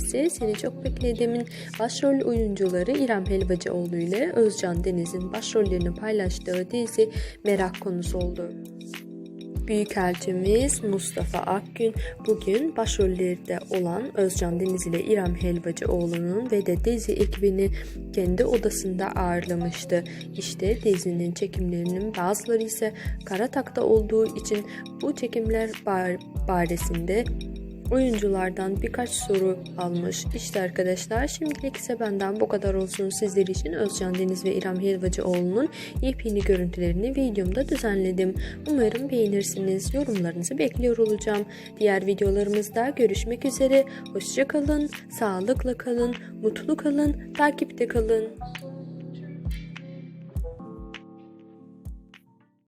Seni Çok Beklediğim'in başrol oyuncuları İrem Helvacıoğlu ile Özcan Deniz'in başrollerini paylaştığı dizi merak konusu oldu. Büyükelçimiz Mustafa Akgün bugün başrollerde olan Özcan Deniz ile İrem Helvacıoğlu'nun ve de dizi ekibini kendi odasında ağırlamıştı. İşte dizinin çekimlerinin bazıları ise Karatak'ta olduğu için bu çekimler bar baresinde oyunculardan birkaç soru almış. İşte arkadaşlar şimdilik ise benden bu kadar olsun. Sizler için Özcan Deniz ve İrem Helvacıoğlu'nun yepyeni görüntülerini videomda düzenledim. Umarım beğenirsiniz. Yorumlarınızı bekliyor olacağım. Diğer videolarımızda görüşmek üzere. Hoşçakalın, sağlıkla kalın, mutlu kalın, takipte kalın.